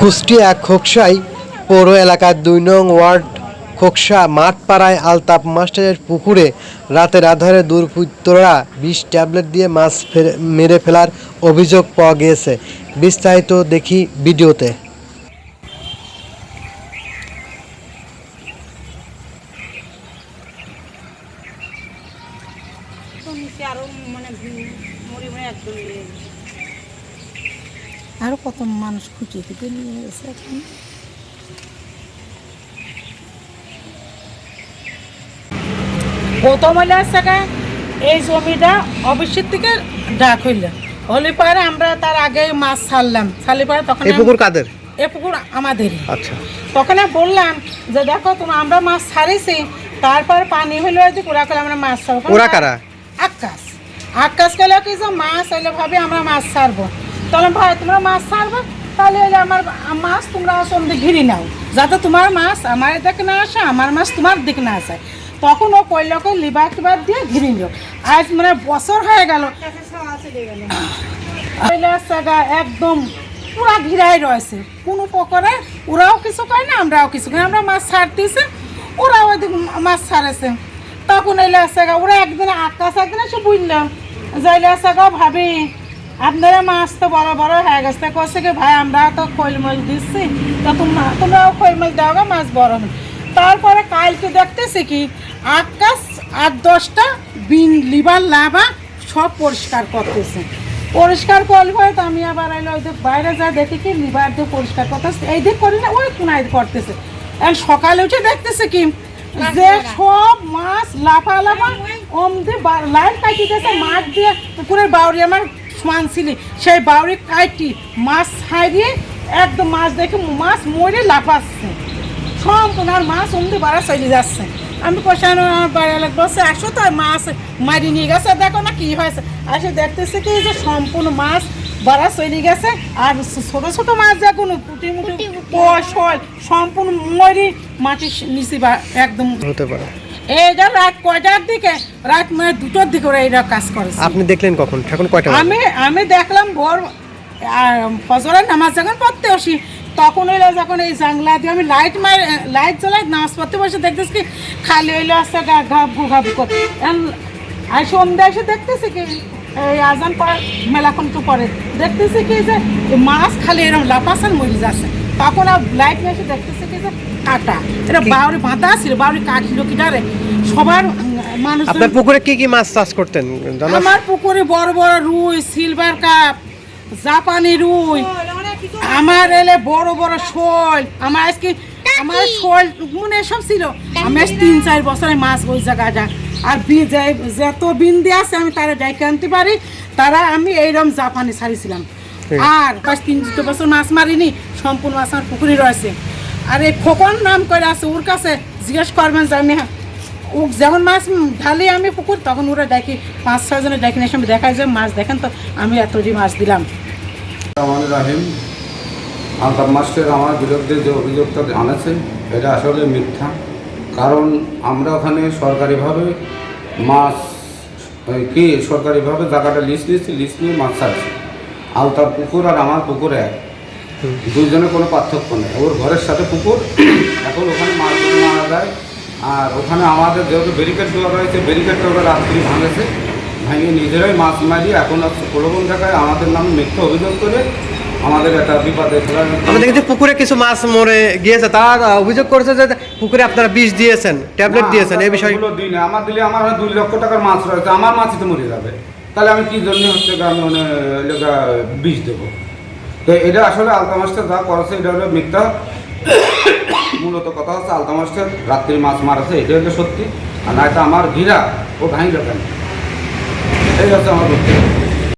কুষ্টিয়া খোকসাই পৌর এলাকার দুই নং ওয়ার্ড খোকসা মাঠপাড়ায় আলতাপ মাস্টারের পুকুরে রাতের আধারে দুর্বৃত্তরা বিষ ট্যাবলেট দিয়ে মাছ মেরে ফেলার অভিযোগ পাওয়া গিয়েছে। বিস্তারিত দেখি ভিডিওতে। আরও মানে মরে মরে একদম লেগে আরও কত মানুষ খুঁটিয়ে খুঁটিয়ে নিয়ে গেছে এখন। প্রথম হইলে আছে এই জমিটা অবশ্যই থেকে ডাক হইল। হলে পরে আমরা তার আগে মাছ ছাড়লাম। ছাড়লে পরে তখন এই পুকুর কাদের? এ পুকুর আমাদের আচ্ছা। তখন বললাম যে দেখো তুমি আমরা মাছ ছাড়িছি তারপর পানি হইল হয়তো ওরা করে আমরা মাছ ছাড়বো। ওরা কারা? আকাশ। আকাশ গেলে কি যে মাছ হইলে ভাবে আমরা মাছ ছাড়বো। তাহলে ভাই, তোমরা মাছ ছাড়বে? তাহলে আমার মাছ তোমরা সন্ধে ঘিরি নাও। যাতে তোমার মাছ আমার দিকে না আসে, আমার মাছ তোমার দিকে না আসে। তখন ও কইলকে লিবার টিবার দিয়ে ঘিরে নিল। আজ মানে বছর হয়ে গেল। একদম পুরা ঘিরাই রয়েছে। কোনো পকরে ওরাও কিছু কয় না, আমরাও কিছু না। আমরা মাছ ছাড়তেছে, ওরাও ওইদিকে মাছ ছাড়েছে। তখন এলে আসে ওরা একদিন আকাশ একদিন এসে বুঝলাম যাইলে আসে গা ভাবি আপনারা মাছ তো বড় বড় হয়ে গেছে। কছে কি ভাই আমরা তো খৈলমল দিচ্ছি। তা তোমরা তোমরাও খৈলমল দাও গা মাছ বড় হবে তারপরে কালকে দেখতেছি কি আকাশ আট দশটা বিন লিবার লাভা সব পরিষ্কার করতেছে। পরিষ্কার করলে পরে তো আমি আবার এলো ওই বাইরে যা দেখি কি লিভার দিয়ে পরিষ্কার করতেছে। এই দিক করি না ওই কোনায় করতেছে। এখন সকালে উঠে দেখতেছে কি যে সব মাছ লাফা লাফা ওম দিয়ে লাইট কাটি দিয়েছে মাছ দিয়ে পুকুরের বাউরি আমার সমান ছিলি সেই বাউরি কাটি মাছ ছাড়িয়ে একদম মাছ দেখে মাছ মরে লাফাচ্ছে। সম্পূর্ণ আর মাছ অমনি বাড়া চলে যাচ্ছে। আমি কোশানো আমার বাড়ি এলাকা বসে আসো তো আর মাছ মারি নিয়ে গেছে দেখো না কি হয়েছে। আসে দেখতেছে কি যে সম্পূর্ণ মাছ বাড়া চলে গেছে আর ছোট ছোট মাছ পুটি মুটি কষ হয় সম্পূর্ণ মরি মাটির নিচে বা একদম হতে পারে। এইটা রাত কয়টার দিকে? রাত মানে দুটোর দিকে ওরা এইটা কাজ করেছে। আপনি দেখলেন কখন? এখন কয়টা আমি আমি দেখলাম ভোর ফজরের নামাজ যখন পড়তে আসি তখন হইল যখন এই জাংলা দিয়ে আমি লাইট মার লাইট জ্বালাই নামাজ পড়তে বসে দেখতেছি কি খালি হইল আসছে ঘাবু ঘাবু করে। আর সন্ধ্যা এসে দেখতেছি কি এই আজান পর মেলাক্ষণ একটু পরে। দেখতেছি কি যে মাছ খালি এরকম লাফাসান মরে যাচ্ছে। তখন আর লাইট এসে দেখতেছি কি যে কাটা। এটা বাউরি বাঁধা ছিল বাউরি কাটছিল কিটারে সবার মানুষ আপনার পুকুরে কি কি মাছ চাষ করতেন আমার পুকুরে বড় বড় রুই সিলভার কাপ জাপানি রুই আমার এলে বড় বড় শোল আমার আজকে আমার শোল মনে সব ছিল। আমি আজ তিন চার বছরে মাছ ওই জায়গাটা আর বি- যত বিন্দি আছে আমি তারা ডাইকে আনতে পারি। তারা আমি এইরকম জাপানি ছাড়িছিলাম ঠিক। আর পাঁচ তিন দুটো বছর মাছ মারিনি সম্পূর্ণ মাছ আমার পুকুরে রয়েছে। আর এই খোকন নাম করে আছে ওর কাছে জিজ্ঞেস করবেন যে আমি ও যেমন মাছ ঢালি আমি পুকুর তখন ওরা দেখি পাঁচ ছয় জনের দেখি এসে আমি দেখাই যে মাছ দেখেন তো আমি এতটি মাছ দিলাম। রাহিম আলতাপ মাস্টার আমার বিরুদ্ধে যে অভিযোগটা আনেছে এটা আসলে মিথ্যা। কারণ আমরা ওখানে সরকারিভাবে মাছ ওই কি সরকারিভাবে জায়গাটা লিস্ট নিয়েছি লিস্ট নিয়ে মাছ ছাড়ছি। আলতার পুকুর আর আমার পুকুর এক। দুইজনের কোনো পার্থক্য নেই। ওর ঘরের সাথে পুকুর এখন ওখানে মাছ মারা যায়। আর ওখানে আমাদের যেহেতু ব্যারিকেড দেওয়া রয়েছে ব্যারিকেডটা ওরা রাত্রি ভাঙেছে। ভেঙে নিজেরাই মাছ মারি এখন প্রলোভন দেখায়। আমাদের নামে মিথ্যা অভিযোগ করে আমাদের একটা বিপদে আমরা দেখেছি পুকুরে কিছু মাছ মরে গিয়েছে। তার অভিযোগ করেছে যে পুকুরে আপনারা বিষ দিয়েছেন ট্যাবলেট দিয়েছেন এই বিষয়ে ওগুলো দিই না। আমার দিলে আমার দুই লক্ষ টাকার মাছ রয়েছে। আমার মাছই তো মরে যাবে। তাহলে আমি কী জন্য হচ্ছে মানে এলাকা বীজ দেবো? তো এটা আসলে আলতা মাছটা যা করেছে, এটা হলো মিথ্যা। মূলত কথা হচ্ছে আলতা মাছটা রাত্রি মাছ মারাছে এটা হলো সত্যি। আর না এটা আমার ঘিরা ও ভাঙি কেন? এই হচ্ছে আমার বক্তব্য।